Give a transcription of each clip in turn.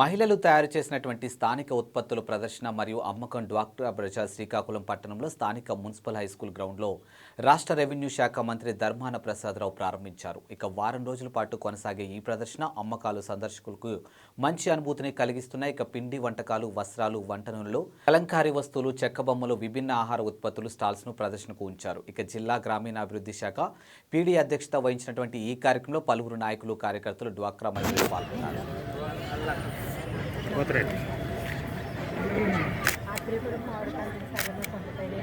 మహిళలు తయారు చేసినటువంటి స్థానిక ఉత్పత్తుల ప్రదర్శన మరియు అమ్మకం డ్వాక్రా ప్రజా శ్రీకాకుళం పట్టణంలో స్థానిక మున్సిపల్ హైస్కూల్ గ్రౌండ్లో రాష్ట్ర రెవెన్యూ శాఖ మంత్రి ధర్మాన ప్రసాదరావు ప్రారంభించారు. ఇక వారం రోజుల పాటు కొనసాగే ఈ ప్రదర్శన అమ్మకాలు సందర్శకులకు మంచి అనుభూతిని కలిగిస్తున్నాయి. ఇక పిండి వంటకాలు వస్త్రాలు వంట నూనెలు అలంకారీ వస్తువులు చెక్క బొమ్మలు విభిన్న ఆహార ఉత్పత్తులు స్టాల్స్ను ప్రదర్శనకు ఉంచారు. ఇక జిల్లా గ్రామీణాభివృద్ధి శాఖ పీడీ అధ్యక్షత వహించినటువంటి ఈ కార్యక్రమంలో పలువురు నాయకులు కార్యకర్తలు డ్వాక్రా మహిళలు పాల్గొన్నారు. ఆత్రేయపురం మామిడి పందిరి సగంలో కొండపైన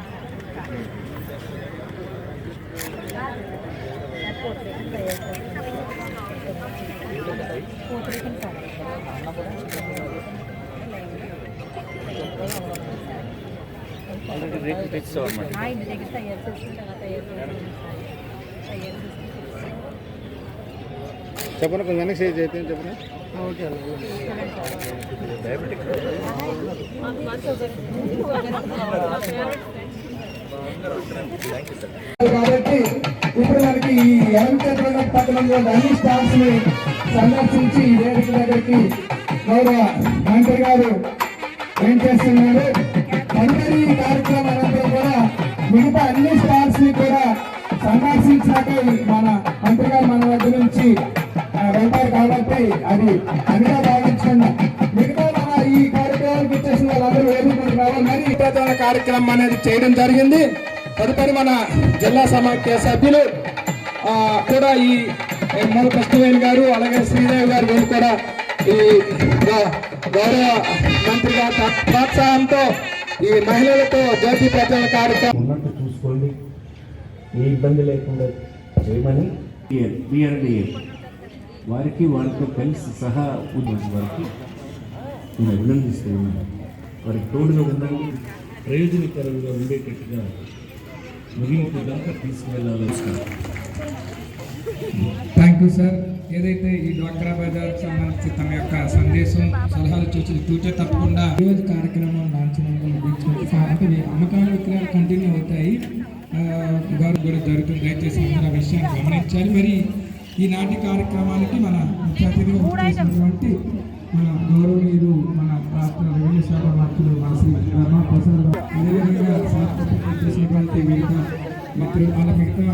పోట్రేకం దగ్గర తయారు చేసుకుంటాం తయారు చెప్పండి కొంచెం వెనక్కి చెప్పండి కాబట్టి ఇప్పుడు మనకి ఈ ఎలంచేతుల పట్టణంలో అన్ని స్టాల్స్ని సందర్శించి ఈ వేదిక దగ్గరికి గౌరవ మంత్రి గారు ఏం చేస్తున్నారు? అందరి ఈ కార్యక్రమం కూడా మిగతా అన్ని స్టాల్స్ని కూడా సందర్శించాక మన మంత్రి గారు మన దగ్గర నుంచి వెళ్తారు కాబట్టి అది అదిగా భావించండి మిగతా మన ఈ కార్యక్రమానికి ఇచ్చేసిన వాళ్ళందరూ వేదికలకు రావాలి మరి ప్రధాన కార్యక్రమం అనేది చేయడం జరిగింది. తదుపరి మన జిల్లా సమాఖ్య సభ్యులు కూడా ఈ మన కృష్ణవేణి గారు అలాగే శ్రీదేవి గారు వీళ్ళు కూడా ఈ గౌరవ మంత్రి గారి ప్రోత్సాహంతో ఈ మహిళలతో జ్యోతి ప్రచార కార్యక్రమం చూసుకోండి. ఏ ఇబ్బంది లేకుండా చేయమని బిఆర్డిఏ వారికి వాళ్ళతో కలిసి సహా ఉన్న వారికి నేను అభినందిస్తూ ఉన్నాను వారికి తోడుగా ఉండాలి ప్రయోజనకరంగా ఉండేటట్టుగా ముగింపు దాకా తీసుకువెళ్ళాలి థ్యాంక్ యూ సార్ ఏదైతే ఈ డ్వాక్రా బజార్ సంబంధించి తమ యొక్క సందేశం సలహాలు చూసి తూచే తప్పకుండా ఈరోజు కార్యక్రమం లాంఛనంగా ముగించుకుంటూ అంటే అమ్మకాలు విక్రయాలు కంటిన్యూ అవుతాయి. ఆ, గౌరవ కూడా జరుగుతుంది. దయచేసి అందరూ ఆ విషయాన్ని గమనించాలి. మరి ఈనాటి కార్యక్రమానికి మన ముఖ్య అతిథిగా మన గౌరవనీయులు మన రాష్ట్ర రెవెన్యూ శాఖ మంత్రులు మన శ్రీ ధర్మా ప్రసాద్ అదేవిధంగా చేసినటువంటి మిగతా మిత్రులు వాళ్ళ మిగతా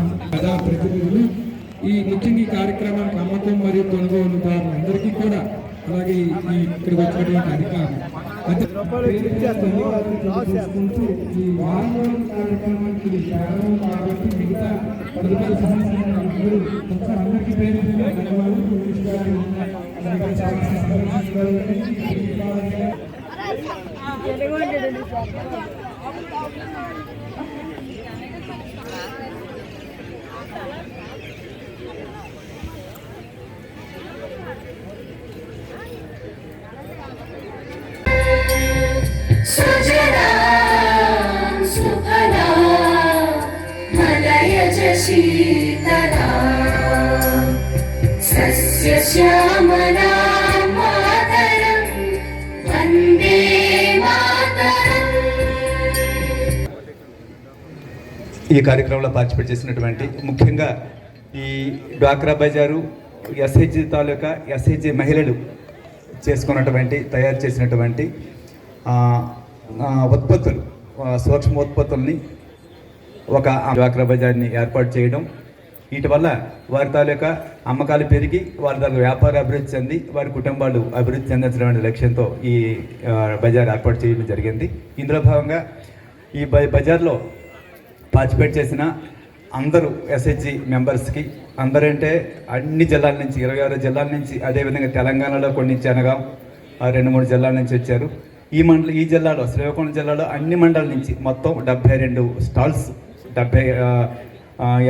ఈ ముఖ్యంగా ఈ కార్యక్రమానికి అమ్మకం మరియు కొనుగోలుదారులు అందరికీ కూడా అలాగే ఈ ఇక్కడికి వచ్చినటువంటి అధికారులు. తెలియజేసుకుంటూ ఈ వారం ఇది ప్రారంభం కాబట్టి మిగతా తదుపరి సంవత్సరం అందరూ ఒకసారి అందరికీ పేరు పేరున ధన్యవాదాలు పోలీసు గారు, అలాగే శాసన సందర్శకులు గారు, ఈ విభాగంగా सुजलां सुफला मलयज शीतला सस्यश्यामला मातरं वन्दे मातरम् ఈ కార్యక్రమంలో పార్టిసిపేట్ చేసినటువంటి ముఖ్యంగా ఈ డ్వాక్రా బజారు ఎస్హెచ్ తాలూకా ఎస్హెచ్ మహిళలు చేసుకున్నటువంటి తయారు చేసినటువంటి ఆ, ఆ, ఉత్పత్తులు ఆ, సూక్ష్మ ఉత్పత్తుల్ని ఒక డ్వాక్రా బజార్ని ఏర్పాటు చేయడం. వీటి వల్ల వారి తాలూకా అమ్మకాలు పెరిగి వారి తాలూకా వ్యాపార అభివృద్ధి చెంది వారి కుటుంబాలు అభివృద్ధి చెందించడం అనే లక్ష్యంతో ఈ బజార్ ఏర్పాటు చేయడం జరిగింది. ఇందులో భాగంగా ఈ బజార్లో పార్టిసిపేట్ చేసిన అందరూ ఎస్హెచ్జి మెంబర్స్కి అందరంటే అన్ని జిల్లాల నుంచి ఇరవై ఆరు జిల్లాల నుంచి అదేవిధంగా తెలంగాణలో కొన్ని నుంచి అనగా రెండు మూడు జిల్లాల నుంచి వచ్చారు. ఈ మండల ఈ జిల్లాలో శ్రీకాకుళం జిల్లాలో అన్ని మండల నుంచి మొత్తం డెబ్బై రెండు స్టాల్స్ డెబ్బై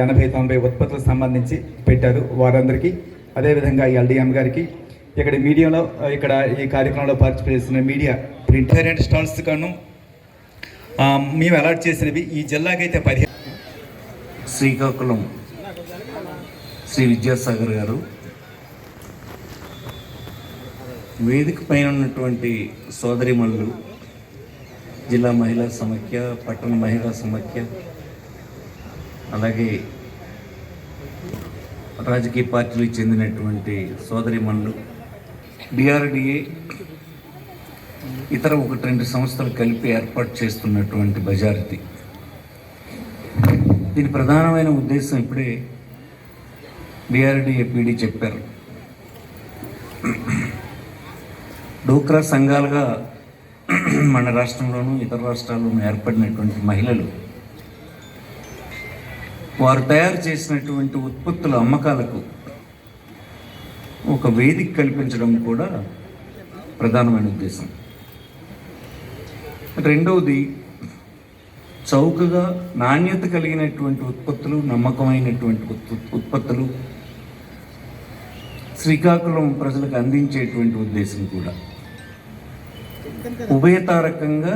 ఎనభై తొంభై ఉత్పత్తులకు సంబంధించి పెట్టారు వారందరికీ. అదేవిధంగా ఎల్డిఎం గారికి ఇక్కడ మీడియాలో ఇక్కడ ఈ కార్యక్రమంలో పార్టిసిపేట్ చేసిన మీడియా ప్రింటర్ అండ్ స్టాల్స్ గాను మేము అలాట్ చేసినవి ఈ జిల్లాకైతే పదిహేను శ్రీకాకుళం శ్రీ విద్యాసాగర్ గారు వేదిక పైన ఉన్నటువంటి సోదరిమణులు జిల్లా మహిళా సమాఖ్య పట్టణ మహిళా సమాఖ్య అలాగే రాజకీయ పార్టీలకు చెందినటువంటి సోదరిమణులు డిఆర్డిఏ ఇతర ఒకటి రెండు సంస్థలు కలిపి ఏర్పాటు చేస్తున్నటువంటి బజార్ దీని ప్రధానమైన ఉద్దేశం ఇప్పుడే డిఆర్డిఏ పీడీ చెప్పారు. డోక్రా సంఘాలుగా మన రాష్ట్రంలోనూ ఇతర రాష్ట్రాల్లోనూ ఏర్పడినటువంటి మహిళలు వారు తయారు చేసినటువంటి ఉత్పత్తుల అమ్మకాలకు ఒక వేదిక కల్పించడం కూడా ప్రధానమైన ఉద్దేశం. రెండవది చౌకగా నాణ్యత కలిగినటువంటి ఉత్పత్తులు నమ్మకమైనటువంటి ఉత్పత్తులు శ్రీకాకుళం ప్రజలకు అందించేటువంటి ఉద్దేశం కూడా. ఉభయతారకంగా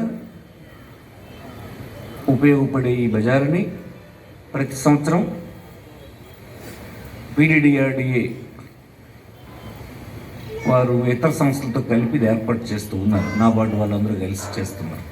ఉపయోగపడే ఈ బజారుని ప్రతి సంవత్సరం పీడీడీఆర్డీఏ వారు ఇతర సంస్థలతో కలిపి ఏర్పాటు చేస్తూ ఉన్నారు. నాబార్డు వాళ్ళందరూ కలిసి చేస్తున్నారు.